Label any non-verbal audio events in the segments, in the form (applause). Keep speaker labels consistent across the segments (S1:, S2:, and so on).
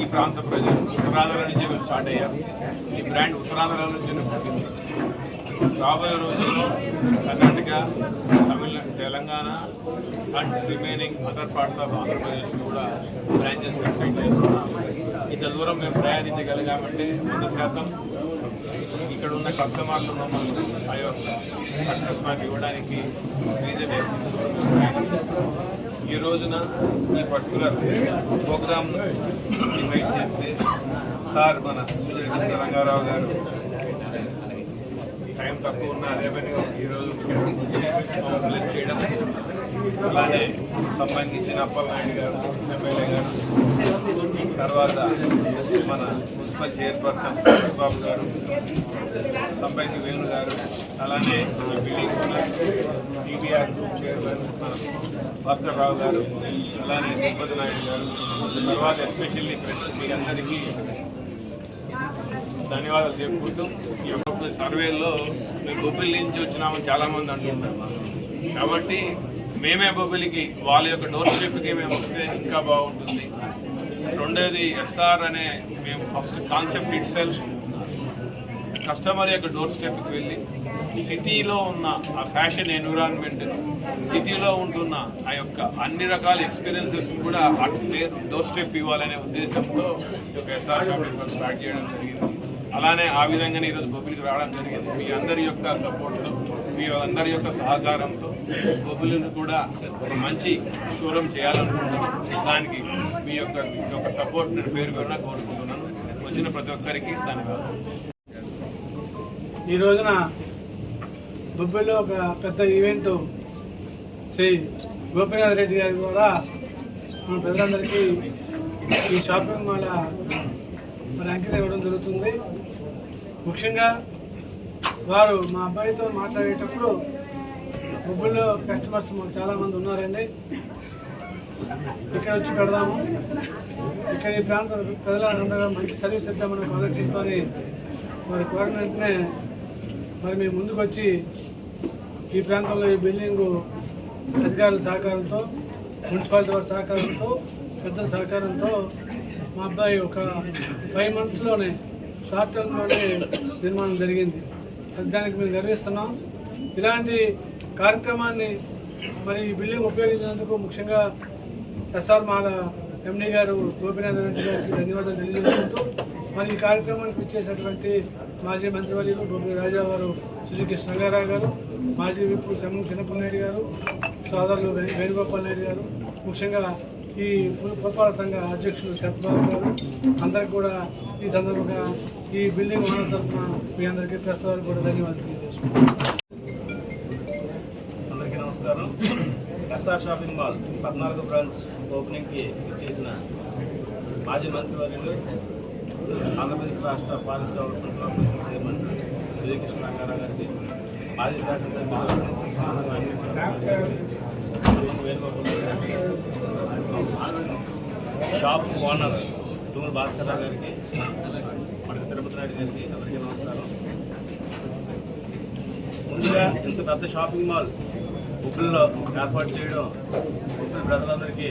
S1: ఈ ప్రాంత ప్రజలు ఉత్తరాంధ్ర నుంచి వీళ్ళు స్టార్ట్ అయ్యారు. ఈ బ్రాండ్ ఉత్తరాంధ్ర నుంచి పుట్టింది. రాబోయే రోజుల్లో Karnataka Tamil Nadu Telangana and remaining other parts of Andhra Pradesh కూడా బ్రాంచెస్ ఎక్స్టెండ్ చేస్తున్నాం ఇంత దూరం మేము ప్రయాణించగలిగామంటే వంద శాతం ఇక్కడ ఉన్న కస్టమర్లు మమ్మల్ని ఆ యొక్క సక్సెస్ మాకు ఇవ్వడానికి రీజన్ ఈ రోజున ఈ పర్టికులర్ ప్రోగ్రామ్ ఇన్వైట్ చేస్తే సార్ మన సుజయ రంగారావు గారు టైం తక్కువ ఉన్న అదే పనిగా ఈరోజు ప్లేస్ చేయడం. అలానే సంబంధించిన అప్పలనాయుడు గారు ఎమ్మెల్యే గారు తర్వాత మన మున్సిపల్ చైర్పర్సన్ బాబు గారు. సంపంగి వేణు గారు అలానే ఈ building owner TBR group chairman Bhaskar Rao గారు అలానే తిరుపతి నాయుడు గారు తర్వాత ఎస్పెషల్లీ ప్రెస్ మీ అందరికీ ధన్యవాదాలు చెప్పుకుంటూ ఈ యొక్క సర్వేలో మేము బొబ్బిలి నుంచి వచ్చినామని చాలామంది అంటున్నారు కాబట్టి మేమే బొబ్బిలికి వాళ్ళ యొక్క డోర్ స్టెప్కి మేము వస్తే ఇంకా బాగుంటుంది. రెండోది ఎస్ఆర్ అనే మేము first concept it self customer యొక్క డోర్ స్టెప్కి వెళ్ళి సిటీలో ఉన్న ఆ ఫ్యాషన్ ఎన్విరాన్మెంట్ సిటీలో ఉంటున్న ఆ యొక్క అన్ని రకాల ఎక్స్పీరియన్సెస్ కూడా అటు డోర్ స్టెప్ ఇవ్వాలనే ఉద్దేశంతో ఈ యొక్క ఎస్ఆర్ షాపింగ్ మాల్ స్టార్ట్ చేయడం జరిగింది. అలానే ఆ విధంగానే ఈరోజు బొబ్బిలికి రావడం జరిగింది. మీ అందరి యొక్క సపోర్ట్తో మీ అందరి యొక్క సహకారంతో బొబ్బిలిని కూడా ఒక మంచి షోరూమ్ చేయాలనుకుంటున్నాం. దానికి మీ యొక్క మీ యొక్క సపోర్ట్ నేను పేరు పేరున కోరుకుంటున్నాను. వచ్చిన ప్రతి ఒక్కరికి ధన్యవాదాలు.
S2: ఈ రోజున బొబ్బిలో ఒక పెద్ద ఈవెంట్ శ్రీ గోపీనాథ్ రెడ్డి గారి ద్వారా మన ప్రజలందరికీ ఈ షాపింగ్ మాల్ మరి అంకితం ఇవ్వడం జరుగుతుంది. ముఖ్యంగా వారు మా అబ్బాయితో మాట్లాడేటప్పుడు బొబ్బిల్లో కస్టమర్స్ మాకు చాలామంది ఉన్నారండి. ఇక్కడ వచ్చి పెడదాము. ఇక్కడ ఈ ప్రాంత ప్రజలందరూ మంచి సర్వీస్ ఇద్దామని ఒక ఆలోచనతో వారి కోరిన వెంటనే మరి మేము ముందుకు వచ్చి ఈ ప్రాంతంలో ఈ బిల్డింగ్ అధికారుల సహకారంతో మున్సిపాలిటీ వారి సహకారంతో పెద్దల సహకారంతో మా అబ్బాయి ఒక ఫైవ్ మంత్స్లోనే షార్ట్ టర్మ్లోనే నిర్మాణం జరిగింది. దానికి మేము గర్విస్తున్నాం. ఇలాంటి కార్యక్రమాన్ని మరి ఈ బిల్డింగ్ ఉపయోగించినందుకు ముఖ్యంగా ఎస్ఆర్ మాల ఎండి గారు గోపినాథ్ రెడ్డి గారికి ధన్యవాదాలు తెలియజేసుకుంటూ మరి ఈ కార్యక్రమానికి ఇచ్చేసినటువంటి మాజీ మంత్రివర్యులు గోపి రాజా గారు సుజుకి రంగారావు గారు మాజీ విప్పు సెమ్మ చిన్నప్పనాయుడు గారు సోదరులు వేణుగోపాల్ నాయుడు గారు ముఖ్యంగా ఈ పు- పురపాలక సంఘ అధ్యక్షులు సత్యబాబు గారు అందరికి కూడా ఈ సందర్భంగా ఈ బిల్డింగ్ ఓనర్ తరఫున మీ అందరికీ ప్రెస్ వారికి కూడా ధన్యవాదాలు తెలియజేసుకుంటున్నాను
S3: అందరికీ నమస్కారం. ఎస్ఆర్ షాపింగ్ మాల్ పద్నాలుగు బ్రాంచ్ ఓపెనింగ్కి చేసిన మాజీ మంత్రివర్యులు ఆంధ్రప్రదేశ్ రాష్ట్ర forest development corporation chairman Vijayakrishna Ranga Rao గారికి మాజీ శాసనసభ్యులు వేణుగోపాల్ గారికి, షాప్ ఓనర్ తుమ్మల భాస్కర్ రావు గారికి మనకి తిరుపతి నాయుడు గారికి అందరికీ నమస్కారం. ముందుగా ఇంత పెద్ద షాపింగ్ మాల్ ఉప్పుల్లో ఏర్పాటు చేయడం ఉప్పుల ప్రజలందరికీ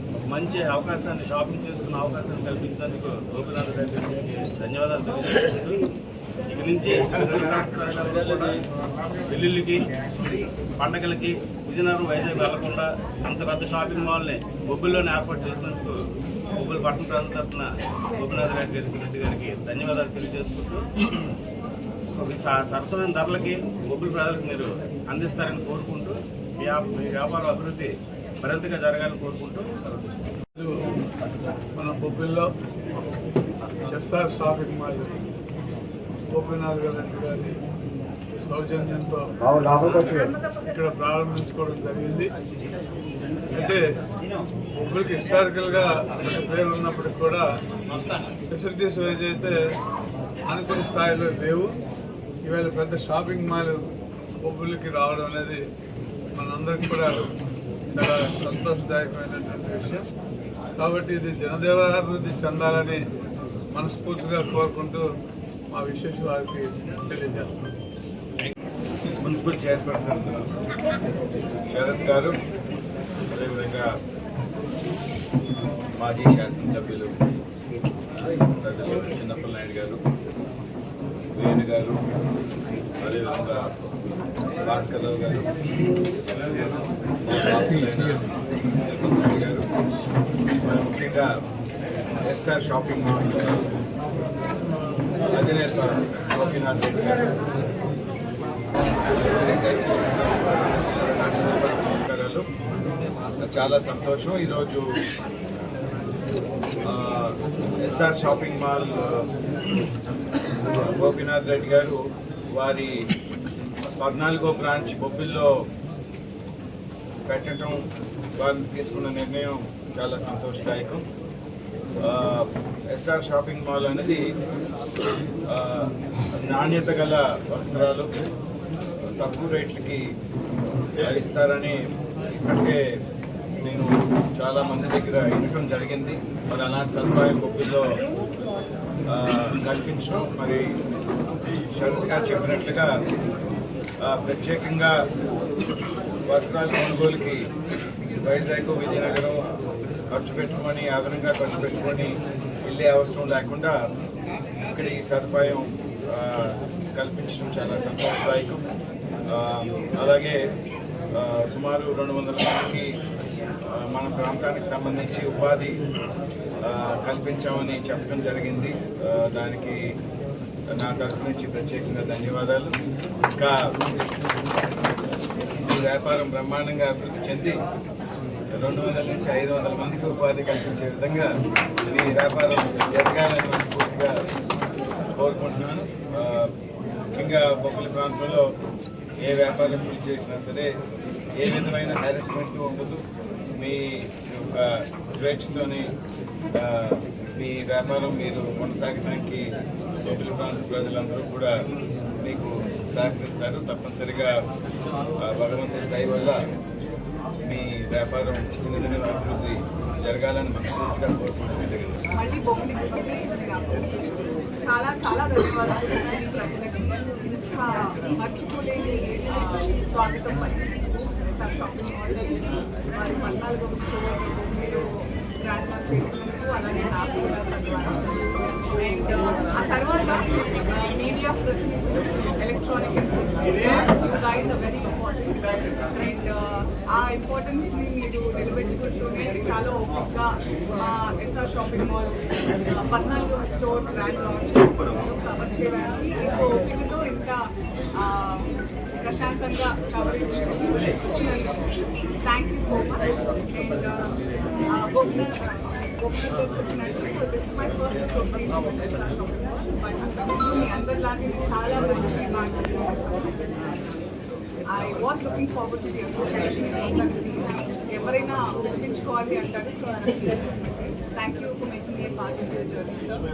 S3: ఒక మంచి అవకాశాన్ని షాపింగ్ చేసుకున్న అవకాశాన్ని కల్పించినందుకు గోపినాథ్ రెడ్డి ధన్యవాదాలు తెలియజేస్తున్నాను ఇక నుంచి పెళ్ళిళ్ళకి పండగలకి విజయనగరం వైజాగ్ వెళ్ళకుండా అంత పెద్ద షాపింగ్ మాల్ని బొబ్బుల్లోనే ఏర్పాటు చేసినందుకు బొబ్బుల పట్టణ ప్రాంత తరఫున గోపినాథ్ రెడ్డి గారికి రెడ్డి గారికి ధన్యవాదాలు తెలియజేసుకుంటూ స- సరసమైన ధరలకి బొబ్బుల ప్రజలకు మీరు అందిస్తారని కోరుకుంటూ మీ వ్యాపార అభివృద్ధి మరింతగా జరగాలని కోరుకుంటూ
S2: మన బొబ్బిల్లో ఎస్ఆర్ షాపింగ్ మాల్ గోపీనాథ్ గారి గారి సౌజన్యంతో ఇక్కడ ప్రారంభించుకోవడం జరిగింది. అయితే బొబ్బిలికి హిస్టారికల్గా పేరు ఉన్నప్పటికి కూడా ఫెసిలిటీస్ వైజ్ అయితే అనుకున్న స్థాయిలో లేవు. ఇవాళ పెద్ద షాపింగ్ మాల్ బొబ్బిలికి రావడం అనేది మనందరికీ కూడా చాలా సంతోషదాయకమైనటువంటి విషయం. కాబట్టి ఇది జనదేవాభివృద్ధి చెందాలని మనస్ఫూర్తిగా కోరుకుంటూ మా విశేష వారికి తెలియజేస్తున్నాం.
S1: మున్సిపల్ చైర్పర్సన్ శరత్ గారు అదేవిధంగా మాజీ శాసనసభ్యులు
S4: నాయుడు గారు వేణు గారు అదేవిధంగా భాస్కర్రావు గారు మా బాపులైన తిరుపతి గారు మరి ముఖ్యంగా ఎస్ఆర్ షాపింగ్ మాల్ అధినేత గోపీనాథ్ రెడ్డి గారు నమస్కారాలు చాలా సంతోషం. ఈరోజు ఆ, ఎస్ఆర్ షాపింగ్ మాల్ ఆ, గోపీనాథ్ రెడ్డి గారు వారి పద్నాలుగో బ్రాంచ్ బొబ్బిల్లో పెట్టడం వారు తీసుకున్న నిర్ణయం చాలా సంతోషదాయకం. ఎస్ఆర్ షాపింగ్ మాల్ అనేది నాణ్యత గల వస్త్రాలు తక్కువ రేట్లకి ఇస్తారని ఇప్పటికే నేను చాలా మంది దగ్గర ఇవ్వటం జరిగింది. మరి అలాంటి సదుపాయం బొబ్బిల్లో కల్పించడం మరి శరత్ గారు చెప్పినట్లుగా ప్రత్యేకంగా వస్త్రాల కొనుగోలుకి వైజాగ్ విజయనగరం ఖర్చు పెట్టుకొని అదనంగా ఖర్చు పెట్టుకొని వెళ్ళే అవసరం లేకుండా ఇక్కడ ఈ సదుపాయం కల్పించడం చాలా సంతోషదాయకం. అలాగే సుమారు రెండు వందల మందికి మన ప్రాంతానికి సంబంధించి ఉపాధి కల్పించామని చెప్పడం జరిగింది. దానికి నా తరఫు నుంచి ప్రత్యేకంగా ధన్యవాదాలు. ఇంకా ఈ వ్యాపారం బ్రహ్మాండంగా అభివృద్ధి చెంది రెండు వందల నుంచి ఐదు వందల మందికి ఉపాధి కల్పించే విధంగా ఈ వ్యాపారం ఎదగాలని పూర్తిగా కోరుకుంటున్నాను. ముఖ్యంగా బొక్కల ప్రాంతంలో ఏ వ్యాపారస్తులు చేసినా సరే ఏ విధమైన హారెస్మెంట్ ఉండదు. మీ యొక్క స్వేచ్ఛతోని మీ వ్యాపారం మీరు కొనసాగడానికి లోపల ప్రాంత ప్రజలందరూ కూడా మీకు సహకరిస్తారు. తప్పనిసరిగా భగవంతుడి దయ వల్ల మీ వ్యాపారం దినదిన అభివృద్ధి జరగాలని మనస్ఫూర్తిగా కోరుకుంటున్నాం
S5: మళ్ళీ చాలా చాలా ధన్యవాదాలు. మర్చిపోలేని స్వాగతం సార్ స్టోర్ మీరు బ్రాండ్ చేస్తున్నారు అలాగే నాకు అండ్ ఆ తర్వాత మీడియా ప్రతినిధులు electronic guys are very important and ఆ ఇంపార్టెన్స్ని మీరు నిలబెట్టుకుంటూనే చాలా ఓపిక్గా మా ఎస్ఆర్ షాపింగ్ మాల్ పద్నాలుగు స్టోర్ బ్రాండ్ లాంచ్ కవర్ చేయడానికి ఇంకో ఓపికతో ఇంకా ప్రశాంతంగా కవరేజ్ ఇచ్చినందుకు thank you so much and Gopinath చాలా మంచి I was looking forward to the association ఎవరైనా ఒప్పించుకోవాలి అంటారు so thank you for making a part of your journey sir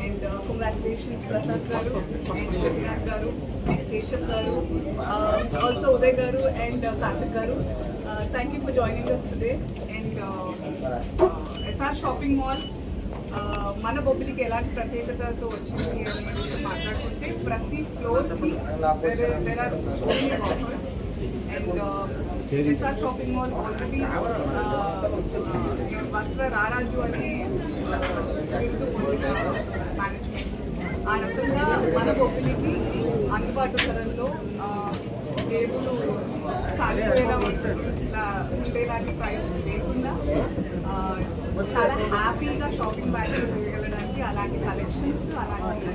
S5: and congratulations Prasad గారు అండ్ జగన్నాథ్ గారు అండ్ కేశవ్ గారు ఆల్సో ఉదయ్ గారు అండ్ కార్తిక్ గారు thank you for joining us today and SR shopping mall మన బొబ్బిలికి ఎలాంటి ప్రత్యేకతతో వచ్చింది అని మాట్లాడుకుంటే ప్రతి ఫ్లోర్కి there are offers and SR shopping mall already వస్త్ర రారాజు అనే బిరుదు పొందిన మేనేజ్మెంట్ ఆ రకంగా మన బొబ్బిలికి అందుబాటు ధరల్లో ఆ, జేబులు కాలిపోయేలా ఉంటుంది. ఇట్లా ఉండేలాంటి ప్రైసెస్ లేకుండా చాలా హ్యాపీగా షాపింగ్ బ్యాగ్స్ వెళ్ళడానికి అలాంటి కలెక్షన్స్ అలాంటి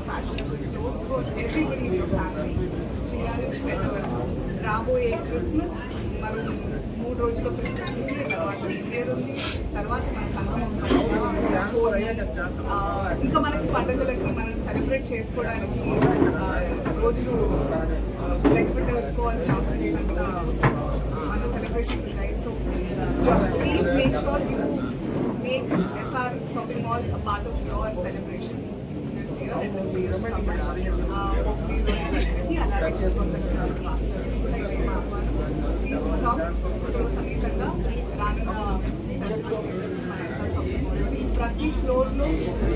S5: fashion clothes for everybody in family చిన్న నుంచి పెద్ద వరకు రాబోయే క్రిస్మస్ మనం మూడు రోజులు క్రిస్మస్ ఉంది తర్వాత ఇయర్ ఉంది తర్వాత మన సంక్రాంతి ఇంకా మనకి పండుగలకి మనం సెలబ్రేట్ చేసుకోవడానికి రోజులు లెక్క పెట్టుకోవాల్సిన అవసరం లేనంత మన సెలబ్రేషన్స్ ఉంటాయి so please make sure you make SR shopping mall a part of your celebrations this year అలాగే ప్లీజ్ కుటుంబ సమేతంగా రానున్న ఫెస్టివల్స్ మన ఎస్ఆర్ షాపింగ్ మాల్లోని ప్రతి ఫ్లోర్లో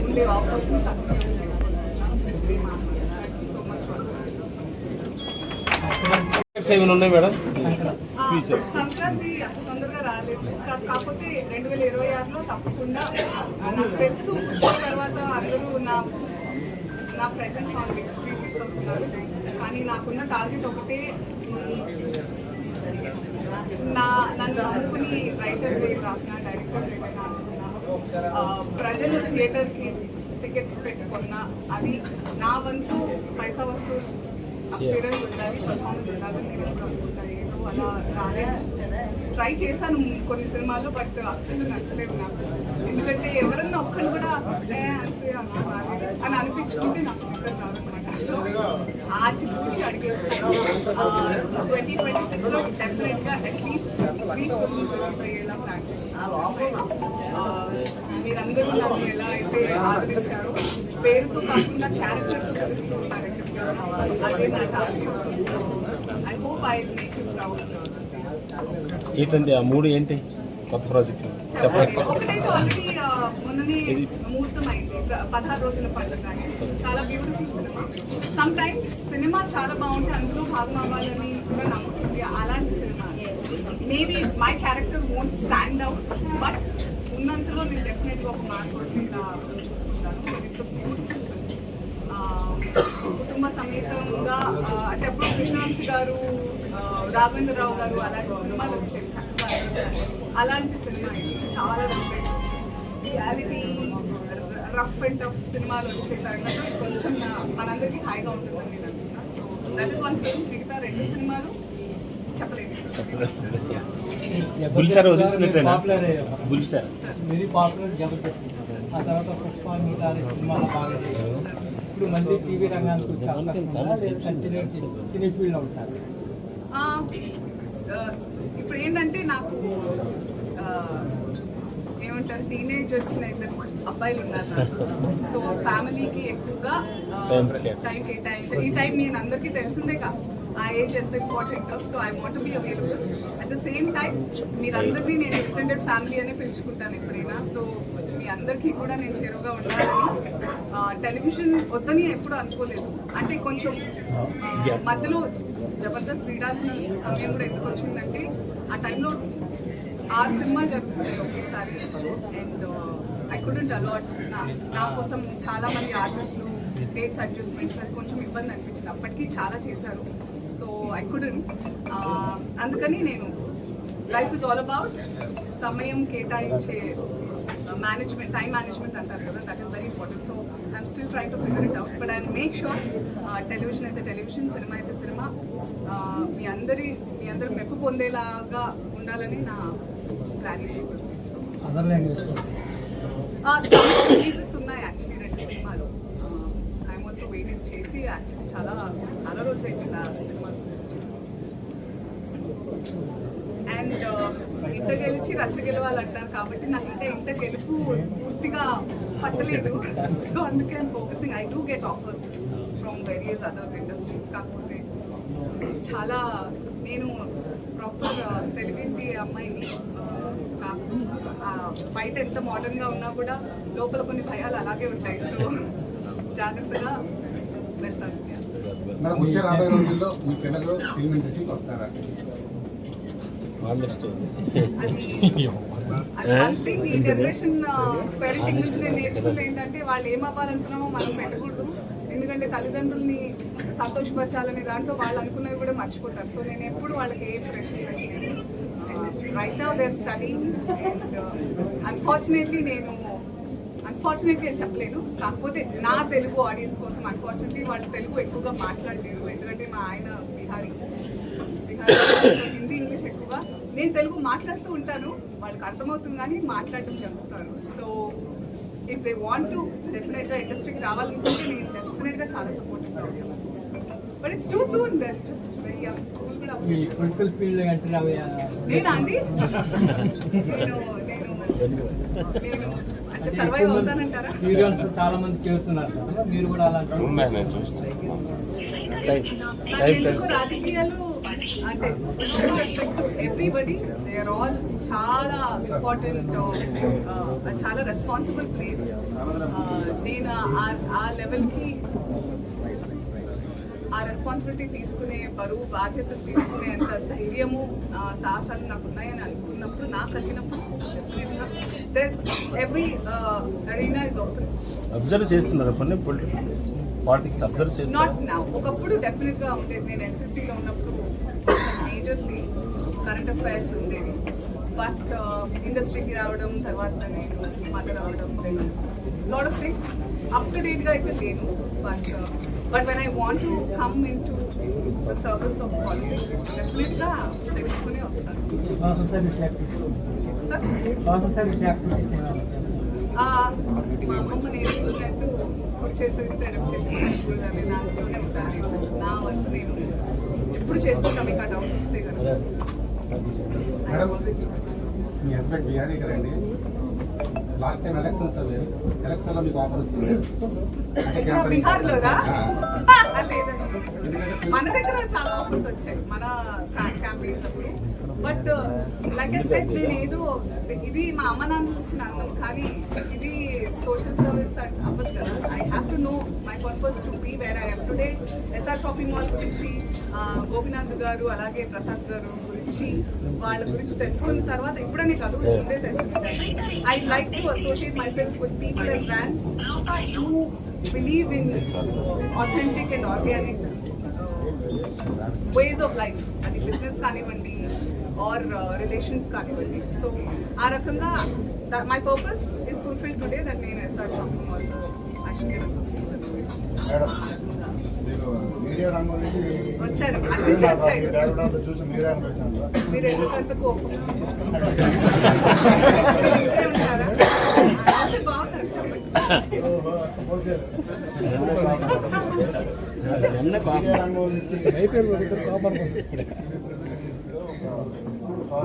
S5: ఉండే ఆఫర్స్ని సద్వినియోగం చేసుకుంటున్నాం థ్యాంక్ యూ సో మచ్
S6: ఏమైనా ఉన్నాయి మేడం?
S5: సంక్రాంతి తొందరగా రాలేదు. కాకపోతే రెండు వేల ఇరవై ఆరులో తప్పకుండా నాకు తెలుసు. తర్వాత అందరూ నా నా ప్రజెంట్ మిస్ అవుతున్నారు కానీ నాకున్న టార్గెట్ ఒకటే నా నన్ను నమ్ముకుని రైటర్స్ ఏం రాసిన డైరెక్టర్స్ ఏమైనా అనుకున్నా ప్రజలు థియేటర్కి టికెట్స్ పెట్టుకున్నా అది నా వంతు పైసా వస్తూ అపీరెన్స్ ఉండాలి పర్ఫార్మెన్స్ ఉండాలి నేను ఎప్పుడు అనుకుంటాను ఏదో అలా రాలే. ట్రై చేశాను కొన్ని సినిమాల్లో బట్ అస్సలు నచ్చలేదు నాకు. ఎందుకంటే ఎవరన్నా ఒక్కళ్ళు కూడా అని అనిపించుకుంటే నాకు నిద్ర రాదనమాట సో ఆ చిక్కుచి అడిగేస్తాను ట్వంటీ ట్వంటీ సిక్స్లో డెఫినెట్గా at least three questions release అయ్యేలా ప్లాన్ మీరందరూ నన్ను ఎలా అయితే ఆదరించారో పేరుతో కాకుండా క్యారెక్టర్తో తెలుస్తూ ఉన్నారు
S6: ఏంటండి ఆ మూడు ఏంటి? కొత్త ప్రాజెక్టులు చెప్పండి.
S5: పదహారు రోజుల పండుగ. చాలా beautiful cinema some times cinema చాలా బాగుంటే అందులో భాగం అవ్వాలని కూడా నమ్ముతుంది. అలాంటి cinema maybe my character won't stand out but ఉన్నంతలో నేను డెఫినెట్గా ఒక మార్పు ఇలా చూసుకుంటాను. ఇట్స్ బ్యూటిఫుల్ కుటుంబ సమేతంగా అంటే అప్పుడు కృష్ణవంశీ గారు రాఘవేంద్రరావు గారు అలాంటి సినిమాలు వచ్చేవి చక్కగా అలాంటి సినిమా చాలా రియాలిటీ రఫ్ అండ్ టఫ్ సినిమాలు వచ్చే తరగతి కొంచెం మనందరికీ హాయిగా ఉంటుందని నేను అనుకున్నాను so that is one film మిగతా రెండు సినిమాలు చెప్పలేదు.
S6: వదిలిసినట్టేనా?
S7: వెరీ పాపులర్ జబర్దస్త్ ఆ తర్వాత పుష్ప మిగతా సినిమాలు బాగా ఇప్పుడు మళ్ళీ టీవీ రంగానికి వచ్చే అవకాశం ఉందా? లేదా కంటిన్యూ సినీ ఫీల్డ్లో ఉంటారు
S5: ఇప్పుడు ఏంటంటే నాకు ఆ, ఏమంటారు టీనేజ్ వచ్చిన ఇద్దరు అబ్బాయిలు ఉన్నారు. సో ఫ్యామిలీకి ఎక్కువగా. టైం కేటాయించాలి ఈ టైం నేను అందరికీ తెలిసిందే కా ఆ ఏజ్ ఎంత important so I want be available at the same time మీరందరినీ నేను ఎక్స్టెండెడ్ ఫ్యామిలీ అనే పిలుచుకుంటాను ఎప్పుడైనా. సో మీ అందరికీ కూడా నేను చేరువుగా ఉండాలని టెలివిజన్ వద్దని ఎప్పుడు అనుకోలేదు. అంటే కొంచెం మధ్యలో జబర్దస్త్ వీడాల్సిన సమయం కూడా ఎందుకు వచ్చిందంటే ఆ టైంలో ఆరు సినిమా జరుగుతుంది ఒకేసారి. అండ్ ఐ కుడెంట్ అలాట్ నా కోసం చాలా మంది ఆర్టిస్టులు డేట్స్ అడ్జస్ట్మెంట్స్ అది కొంచెం ఇబ్బంది అనిపించింది. అప్పటికీ చాలా చేశారు. సో ఐ కుడెంట్ అందుకని నేను లైఫ్ ఇస్ ఆల్ అబౌట్ సమయం కేటాయించే మేనేజ్మెంట్ టైం మేనేజ్మెంట్ అంటారు కదా that is very important so I'm still trying to figure it out but I make sure television అయితే టెలివిజన్ సినిమా అయితే సినిమా మీ అందరి మీ అందరు మెప్పు పొందేలాగా ఉండాలని నా
S7: లాంగ్వేజ్
S5: రిలీజెస్ ఉన్నాయి యాక్చువల్లీ రెండు సినిమాలు. ఐఎమ్ ఆల్సో వెయిటింగ్ చేసి యాక్చువల్లీ చాలా చాలా రోజులు అయిపోయింది ఆ సినిమా అండ్ ఇంట గెలిచి రచ్చ గెలవాలంటారు కాబట్టి నాకు ఇంకా ఇంట గెలుపు పూర్తిగా పట్టలేదు. సో అందుకే I'm focusing I do get offers from various other industries కాకపోతే చాలా నేను ప్రాపర్ తెలుగింటి అమ్మాయిని ఆ, ఆ, బయట ఎంత మోడర్న్గా ఉన్నా కూడా లోపల కొన్ని భయాలు అలాగే ఉంటాయి. సో జాగ్రత్తగా వెళ్తాను.
S8: మేడం వచ్చే రాబోయే రోజుల్లో మీ పిల్లలు ఫిల్మ్ ఇండస్ట్రీకి వస్తారా?
S5: అది (laughs) ఈ జనరేషన్ పేరెంటింగ్ నుంచి నేను నేర్చుకుంటే ఏంటంటే వాళ్ళు ఏం అవ్వాలనుకున్నామో మనం పెట్టకూడదు. ఎందుకంటే తల్లిదండ్రుల్ని సంతోషపరచాలనే దాంట్లో వాళ్ళు అనుకున్నవి కూడా మర్చిపోతారు. సో నేను ఎప్పుడు వాళ్ళకి ఏ ప్రెషర్ పెట్టలేదు. Right now their study and unfortunately నేను అన్ఫార్చునేట్లీ అని చెప్పలేను. కాకపోతే నా తెలుగు ఆడియన్స్ కోసం అన్ఫార్చునేట్లీ వాళ్ళు తెలుగు ఎక్కువగా మాట్లాడలేరు. ఎందుకంటే మా ఆయన బిహారీ. నేను తెలుగు మాట్లాడుతూ ఉంటాను. వాళ్ళకి అర్థమవుతుంది కానీ మాట్లాడటం చెప్తారు so if they want to డెఫినెట్గా ఇండస్ట్రీకి రావాలనుకుంటే నేను డెఫినెట్గా చాలా ఉంటాను but it's too soon that just very school కూడా
S7: ఈ పొలిటికల్ ఫీల్డ్ ఎంటర్ అయ్యే
S5: నేనా అండి? నేను (laughs) నేను నేను అంటే సర్వైవ్ అవుతానంటారా?
S7: హీరోయిన్స్ చాలా మంది చేరుతున్నారు కదా మీరు కూడా
S6: టైం
S5: రాజకీయాలు అంటే respect everybody they are all చాలా ఇంపార్టెంట్ చాలా రెస్పాన్సిబుల్ ప్లేస్ నేను ఆ- లెవెల్కి ఆ రెస్పాన్సిబిలిటీ తీసుకునే బరువు బాధ్యతలు తీసుకునే అంత ధైర్యము సాహసాలు నాకు ఉన్నాయని అనుకున్నప్పుడు నాకు కలిగినప్పుడు every arena is open
S6: observe చేస్తున్నారు కొన్ని పొలిటిక్స్ అబ్జర్వ్ చేస్తున్నారు.
S5: నాట్ నా ఒకప్పుడు డెఫినెట్గా ఉండేది. నేను ఎన్సీసీలో ఉన్నప్పుడు మేజర్లీ కరెంట్ అఫైర్స్ ఉండేవి. బట్ ఇండస్ట్రీకి రావడం తర్వాత నేను మదర్ అవడం lot of things up to డేట్గా అయితే లేను but but when I want to come into the service of politics డెఫినెట్గా తెలుసుకునే వస్తాను. మా అమ్మమ్మ నేర్పించినట్టు కుడి చేతితో ఇస్తే ఎడమ చేతితో. నా వరకు నేను ఎప్పుడు చేస్తున్నా మీకు ఆ డౌట్ వస్తే కనుక.
S8: మీ హస్బెండ్ బిహారీ కదండి. లాస్ట్ టైం ఎలక్షన్స్ అవి. ఎలక్షన్లో మీకు ఆఫర్ వచ్చింది.
S5: మన దగ్గర చాలా ఆఫర్స్ వచ్చాయి. మన క్యాంపెయిన్స్ అప్పుడు. బట్ లైక్ ఐ సెట్ నేను ఏదో ఇది మా అమ్మ నాన్న ఇచ్చిన అందం కానీ ఇది సోషల్ సర్వీస్ అవ్వదు కదా. I have to know my purpose to be where I today SR shopping mall గురించి గోపినాథ్ గారు అలాగే ప్రసాద్ గారు గురించి వాళ్ళ గురించి తెలుసుకున్న తర్వాత ఇప్పుడనే కాదు ముందే తెలుసుకుంటాను I like to associate myself with people and brands who believe in authentic and organic ways of life అది బిజినెస్ కానివ్వండి ఆర్ రిలేషన్స్ కానివ్వండి. సో ఆ రకంగా my purpose is fulfil today that నేను SR shopping mall I should get associated
S9: madam మీరు (laughs) media రంగం నుంచి
S5: వచ్చారు.
S9: మీరే
S5: ఎందుకంత కోపం బాగున్నారు చెప్పండి.
S9: మా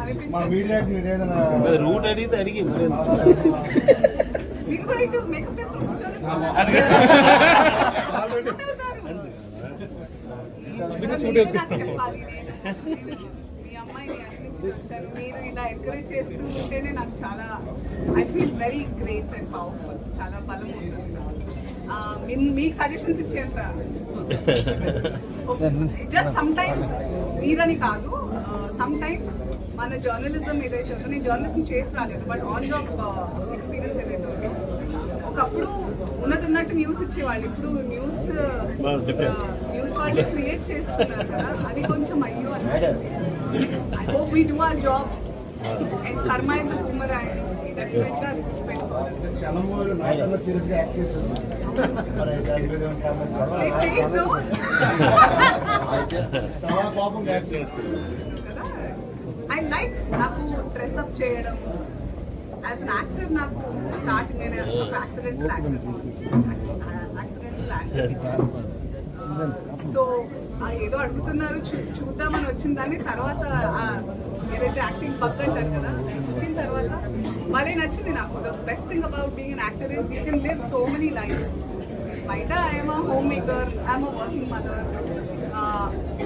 S5: అనిపించదు
S9: మీడియాకి మీరు ఏదైనా
S6: రూట్ అడిగితే అడిగి మరి
S5: మీరు మీ మీరు ఇలా ఎంకరేజ్ చేస్తూ ఉంటేనే నాకు చాలా I feel very great and powerful చాలా బలం ఉంటుంది మీకు సజెషన్స్ ఇచ్చేంత జస్ట్ సమ్ టైమ్స్ మీరని కాదు సమ్ టైమ్స్ మన జర్నలిజం ఏదైతే ఉందో నేను జర్నలిజం చేసి రాలేదు బట్ ఆన్ జాబ్ ఎక్స్పీరియన్స్ ఏదైతే ఉందో ఒకప్పుడు ఉన్నది ఉన్నట్టు న్యూస్ ఇచ్చేవాళ్ళు. ఇప్పుడు న్యూస్ న్యూస్ వాళ్ళు క్రియేట్ చేస్తున్నారు కదా అది కొంచెం అయ్యో అనిపిస్తుంది. I hope we do our job and karma is boomer డెఫినెట్గా ఐ లైక్ నాకు డ్రెస్ అప్ చేయడం. యాజ్ అన్ యాక్టర్ నాకు స్టార్ట్ నేను ఒక యాక్సిడెంటల్ యాక్సిడెంటల్ యాక్టర్ సో ఏదో అడుగుతున్నారు చూ చూద్దామని వచ్చిన దాన్ని తర్వాత ఏదైతే యాక్టింగ్ బగ్ అంటారు కదా తర్వాత మళ్ళీ నచ్చింది నాకు. The best thing about being an actor is you can live so many lifes బయట I'm a home maker I'm a working mother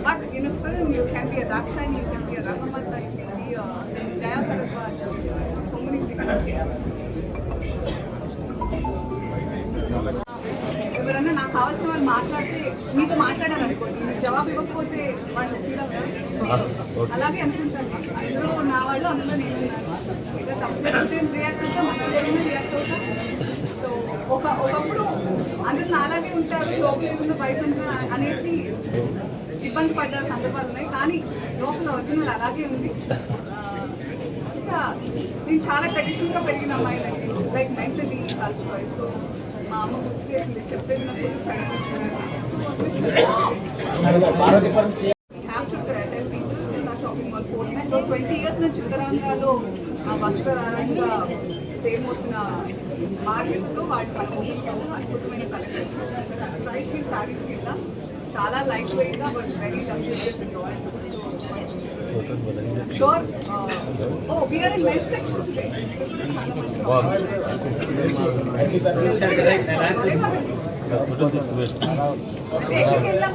S5: but in film you can be a Dakshayani you can be a Rangamatha you can be a Jaya Bharadwaj so many things ఎవరన్నా నాకు కావాల్సిన వాళ్ళు మాట్లాడితే మీతో మాట్లాడారు అనుకోండి జవాబు ఇవ్వకపోతే వాళ్ళు? అలాగే అనుకుంటాను. అందులో నా వాళ్ళు అందులో నేను ఉన్నాను ఏదో తప్పు జరిగితే రియాక్ట్ అవుతా సో ఒక ఒకప్పుడు అందరు నాలాగే ఉంటారు లోపల ఉన్న బయట అనేసి ఇబ్బంది పడ్డ సందర్భాలు ఉన్నాయి కానీ లోపల ఒరిజినల్ అలాగే ఉంది ఇంకా నేను చాలా ట్రెడిషనల్గా పెరిగిన అమ్మాయినండి like mentally culture wise so మా అమ్మ గుర్తు చేసింది చెప్పేటప్పుడు ట్వంటీ ఆ వస్త్రధారంగా ఫేమోసిన బాధ్యతతో వాళ్ళు పంపిస్తాము అద్భుతమైన కలెక్షన్స్ ప్రైస్ ఫ్యూ సారీస్ కింద చాలా లైట్ వెయిట్గా but very luxurious sure oh we're in men's section
S6: photo తీసుకుపోయి
S5: ఎక్కడికి వెళ్ళినా